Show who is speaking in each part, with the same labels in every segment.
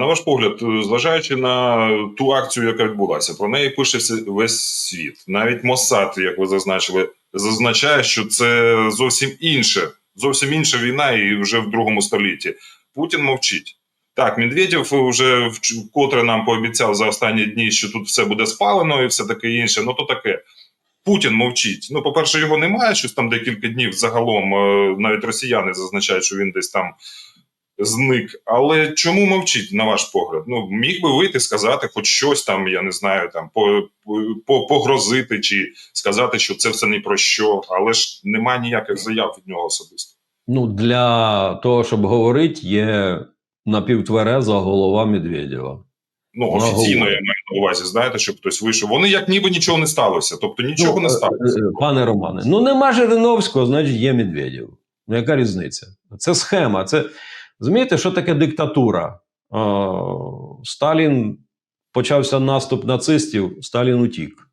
Speaker 1: на ваш погляд, е, зважаючи на ту акцію, яка відбулася, про неї пише весь світ. Навіть Моссад, як ви зазначили, зазначає, що це зовсім інше, зовсім інша війна, і вже в другому столітті. Путін мовчить. Так, Медведєв вже вкотре нам пообіцяв за останні дні, що тут все буде спалено і все таке інше. Ну то таке. Путін мовчить. Ну, по-перше, його немає. Щось там декілька днів загалом. е, Навіть росіяни зазначають, що він десь там зник. Але чому мовчить, на ваш погляд? Ну, міг би вийти, сказати хоч щось там, я не знаю, там по, по, погрозити чи сказати, що це все не про що, але ж немає ніяких заяв від нього особисто.
Speaker 2: Ну, для того, щоб говорити, є напівтвереза голова Медведєва.
Speaker 1: Ну, офіційно я маю на увазі, знаєте, щоб хтось вийшов. Вони як ніби нічого не сталося. Тобто нічого
Speaker 2: ну,
Speaker 1: не
Speaker 2: е,
Speaker 1: сталося.
Speaker 2: е, Пане Романе, ну нема Жириновського, значить є Медведєв. Ну, яка різниця? Це схема. Це розумієте, що таке диктатура? Сталін почався наступ нацистів, Сталін утік.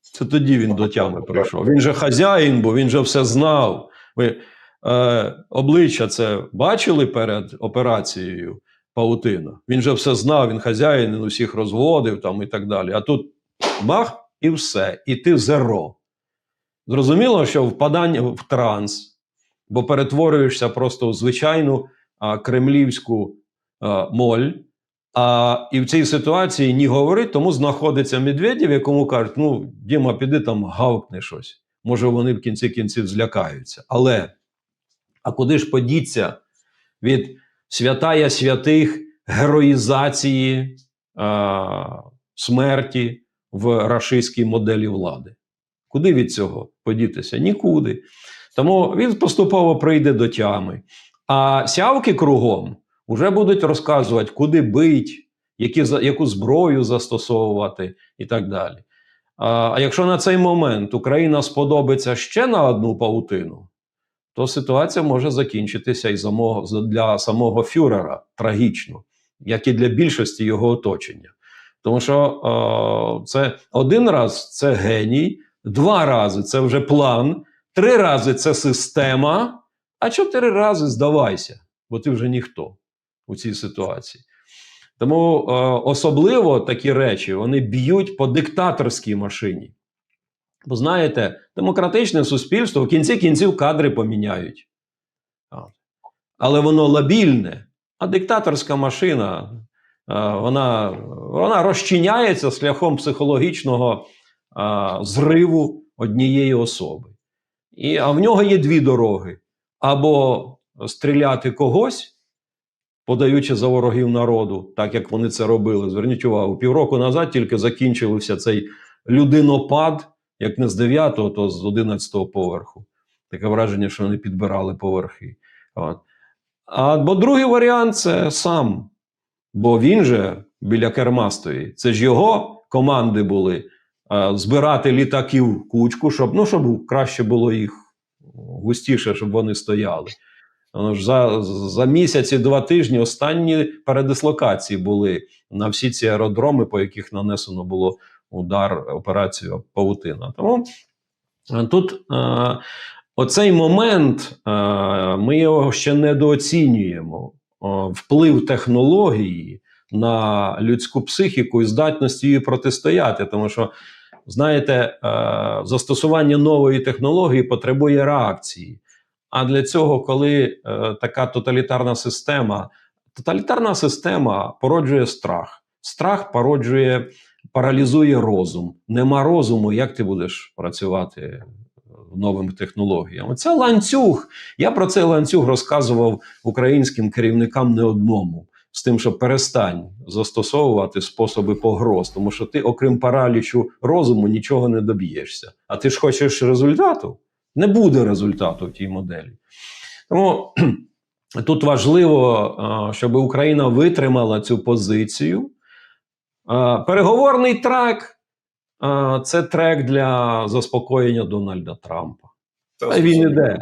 Speaker 2: Це тоді він до тями прийшов. Він же хазяїн, бо він же все знав. Ви е, обличчя це бачили перед операцією Паутина. Він же все знав, він хазяїн, він усіх розводив там і так далі. А тут бах, і все, і ти зеро. Зрозуміло, що впадання в транс, бо перетворюєшся просто в звичайну а, кремлівську а, моль. А, і в цій ситуації ні говорить, тому знаходиться Медведєв, якому кажуть: ну, Діма, піди там гавкни щось. Може, вони в кінці кінців злякаються. Але а куди ж подіться від святая святих героїзації а, смерті в рашистській моделі влади? Куди від цього подітися? Нікуди. Тому він поступово прийде до тями. А сявки кругом вже будуть розказувати, куди бить, які, яку зброю застосовувати і так далі. А якщо на цей момент Україна сподобиться ще на одну паутину, то ситуація може закінчитися і для самого фюрера трагічно, як і для більшості його оточення. Тому що е, це один раз це геній, два рази це вже план, три рази це система, а чотири рази здавайся, бо ти вже ніхто у цій ситуації. Тому е, особливо такі речі вони б'ють по диктаторській машині. Бо знаєте, демократичне суспільство в кінці кінців кадри поміняють. Але воно лабільне, а диктаторська машина е, вона, вона розчиняється шляхом психологічного е, зриву однієї особи. І, а в нього є дві дороги: або стріляти когось, подаючи за ворогів народу, так як вони це робили. Зверніть увагу, півроку назад тільки закінчився цей людинопад, як не з 9, то з 11 го поверху. Таке враження, що вони підбирали поверхи. От. А бо другий варіант це сам. Бо він же біля керма стоїть. Це ж його команди були збирати літаків кучку, щоб, ну, щоб краще було їх густіше, щоб вони стояли. За, за місяць і два тижні останні передислокації були на всі ці аеродроми, по яких нанесено було удар операцію Паутина. Тому е, тут е, оцей момент е, ми його ще недооцінюємо. Вплив технології на людську психіку і здатність її протистояти. Тому що, знаєте, е, застосування нової технології потребує реакції. А для цього, коли е, така тоталітарна система, тоталітарна система породжує страх. Страх породжує, паралізує розум. Нема розуму, як ти будеш працювати новими технологіями. Це ланцюг. Я про цей ланцюг розказував українським керівникам не одному. З тим, що перестань застосовувати способи погроз, тому що ти, окрім паралічу розуму, нічого не доб'єшся. А ти ж хочеш результату? Не буде результату в тій моделі. Тому тут важливо, щоб Україна витримала цю позицію. Переговорний трек це трек для заспокоєння Дональда Трампа.
Speaker 1: Та,
Speaker 2: він іде.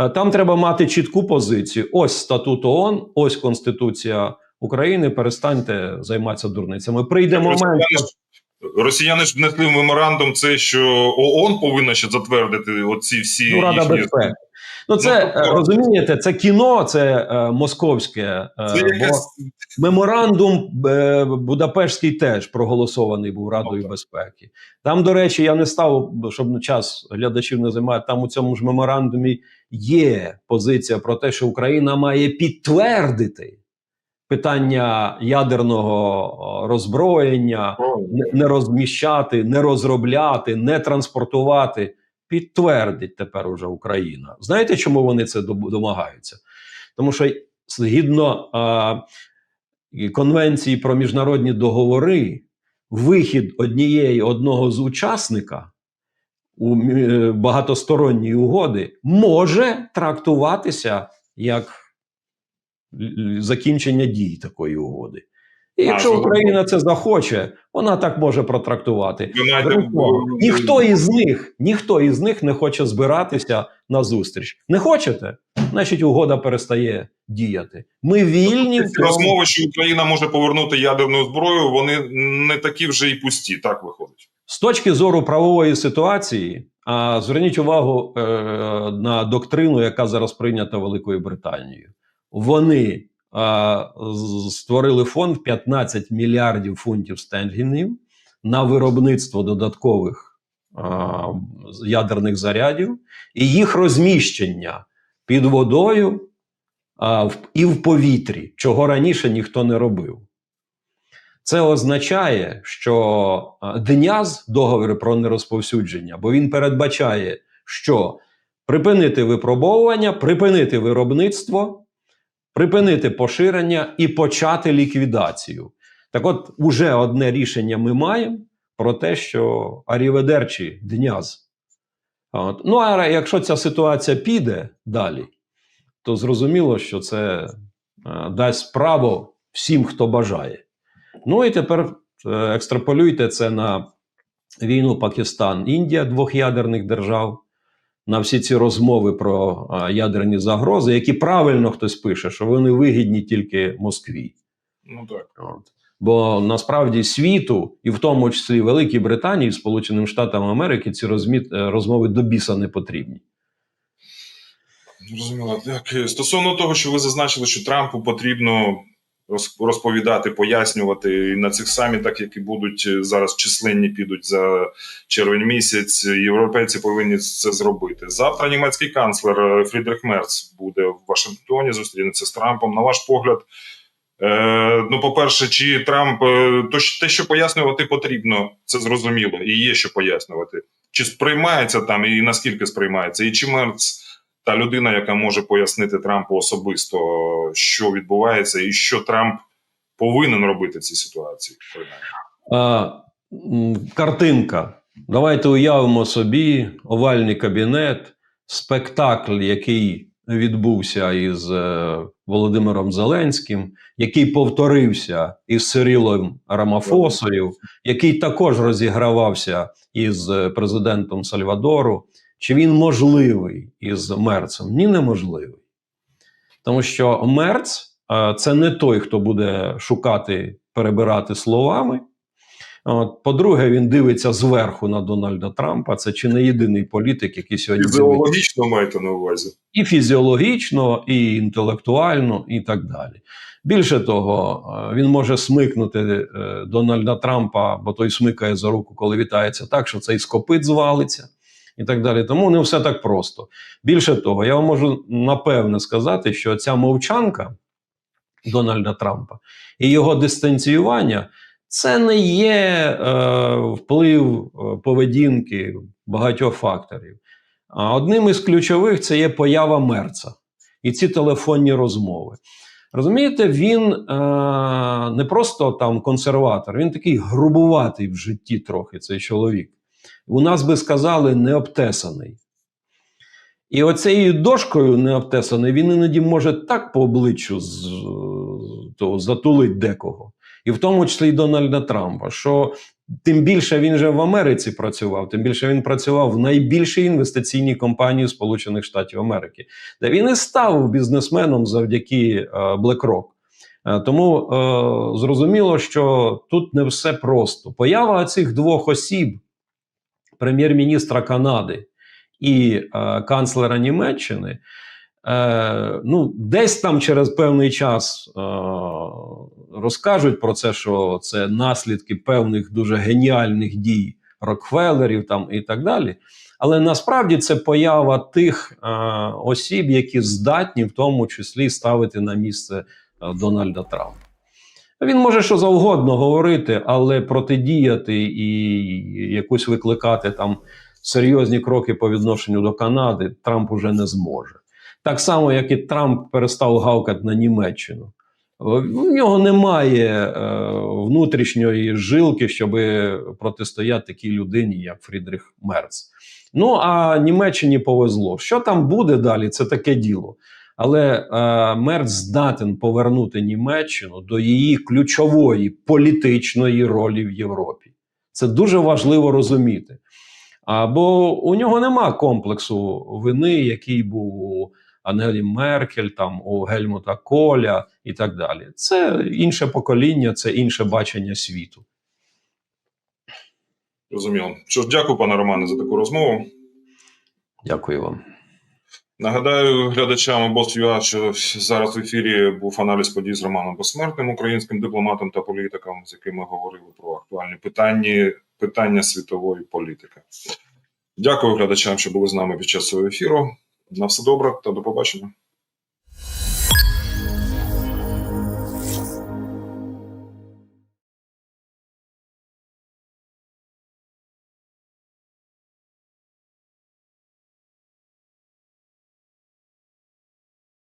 Speaker 2: Е, Там треба мати чітку позицію. Ось статут ООН, ось Конституція України. Перестаньте займатися дурницями. Прийде момент.
Speaker 1: Росіяни росіяни ж внесли в меморандум це, що ООН повинна ще затвердити оці всі
Speaker 2: Ну, Рада
Speaker 1: їхні-
Speaker 2: безпеки. Ну, це
Speaker 1: Ну, тобто-
Speaker 2: е, розумієте, це кіно, це е, московське. е,
Speaker 1: Це
Speaker 2: бо
Speaker 1: якась
Speaker 2: меморандум е, Будапештський теж проголосований був Радою
Speaker 1: так.
Speaker 2: безпеки. Там, до речі, я не став, щоб час глядачів не займати. Там у цьому ж меморандумі є позиція про те, що Україна має підтвердити питання ядерного роззброєння, не розміщати, не розробляти, не транспортувати. Підтвердить тепер уже Україна. Знаєте, чому вони це домагаються? Тому що згідно а, конвенції про міжнародні договори, вихід однієї одного з учасника у е, угоди може трактуватися як закінчення дій такої угоди. І якщо Україна це захоче, вона так може протрактувати. Ніхто із них, ніхто із них не хоче збиратися на зустріч. Не хочете? Значить, угода перестає діяти. Ми вільні
Speaker 1: Ці розмови, що Україна може повернути ядерну зброю, вони не такі вже і пусті. Так виходить.
Speaker 2: З точки зору правової ситуації, а зверніть увагу е, на доктрину, яка зараз прийнята Великою Британією. Вони створили фонд 15 мільярдів фунтів стерлінгів на виробництво додаткових ядерних зарядів і їх розміщення під водою і в повітрі, чого раніше ніхто не робив. Це означає, що ДНЯЗ, договір про нерозповсюдження, бо він передбачає, що припинити випробовування, припинити виробництво, припинити поширення і почати ліквідацію. Так от, уже одне рішення ми маємо про те, що аріведерчі ДНЯЗ. От. Ну, а якщо ця ситуація піде далі, то зрозуміло, що це е, дасть право всім, хто бажає. Ну і тепер е, екстраполюйте це на війну Пакистан-Індія, двох ядерних держав, на всі ці розмови про е, ядерні загрози, які правильно хтось пише, що вони вигідні тільки Москві.
Speaker 1: Ну так.
Speaker 2: От. Бо насправді світу, і в тому числі Великій Британії, Сполученим Штатам Америки, ці розмі... е, розмови до біса не потрібні.
Speaker 1: Зрозуміло. Так, стосовно того, що ви зазначили, що Трампу потрібно розповідати, пояснювати і на цих самітах, які будуть е, зараз численні, підуть за червень місяць. Європейці повинні це зробити. Завтра німецький канцлер е, Фрідрих Мерц буде в Вашингтоні, зустрінеться з Трампом. На ваш погляд, е, ну, по-перше, чи Трамп то те, що пояснювати потрібно, це зрозуміло, і є що пояснювати. Чи сприймається там, і наскільки сприймається, і чи Мерц та людина, яка може пояснити Трампу особисто, що відбувається, і що Трамп повинен робити в цій ситуації.
Speaker 2: А, картинка. Давайте уявимо собі овальний кабінет, спектакль, який відбувся із е, Володимиром Зеленським, який повторився із Сирилом Рамафосою, який також розігравався із е, президентом Сальвадору. Чи він можливий із Мерцем? Ні, неможливий. Тому що Мерц е, це не той, хто буде шукати, перебирати словами. По-друге, він дивиться зверху на Дональда Трампа. Це чи не єдиний політик, який сьогодні дивиться
Speaker 1: Фізіологічно маєте на увазі.
Speaker 2: і фізіологічно, і інтелектуально, і так далі. Більше того, е, він може смикнути е, Дональда Трампа, бо той смикає за руку, коли вітається так, що цей скопит звалиться, і так далі. Тому не все так просто. Більше того, я вам можу напевне сказати, що ця мовчанка Дональда Трампа і його дистанціювання це не є е, вплив е, поведінки багатьох факторів. А одним із ключових це є поява мерца і ці телефонні розмови. Розумієте, він е, не просто там консерватор, він такий грубуватий в житті трохи цей чоловік. У нас би сказали необтесаний. І оцею дошкою необтесаний, він іноді може так по обличчю з, то, затулить декого, і в тому числі й Дональда Трампа, що тим більше він же в Америці працював, тим більше він працював в найбільшій інвестиційній компанії Сполучених Штатів Америки, де він і став бізнесменом завдяки е, BlackRock. Е, Тому е, зрозуміло, що тут не все просто. Поява цих двох осіб, прем'єр-міністра Канади і е, канцлера Німеччини, е, ну, десь там через певний час е, розкажуть про це, що це наслідки певних дуже геніальних дій Рокфеллерів там і так далі. Але насправді це поява тих е, осіб, які здатні в тому числі ставити на місце е, Дональда Трампа. Він може що завгодно говорити, але протидіяти і якусь викликати там серйозні кроки по відношенню до Канади Трамп уже не зможе. Так само, як і Трамп перестав гавкати на Німеччину. В нього немає е, внутрішньої жилки, щоб протистояти такій людині, як Фрідріх Мерц. Ну а Німеччині повезло. Що там буде далі? Це таке діло. Але е, Мерц здатен повернути Німеччину до її ключової політичної ролі в Європі. Це дуже важливо розуміти. А, бо у нього нема комплексу вини, який був у Ангелі Меркель, там у Гельмута Коля і так далі. Це інше покоління, це інше бачення світу.
Speaker 1: Розуміло. Що ж, дякую, пане Романе, за таку розмову.
Speaker 2: Дякую вам.
Speaker 1: Нагадаю глядачам Бос.ua, що зараз в ефірі був аналіз подій з Романом Посмертним, українським дипломатом та політиком, з яким ми говорили про актуальні питання, питання світової політики. Дякую глядачам, що були з нами під час цього ефіру. На все добре та до побачення.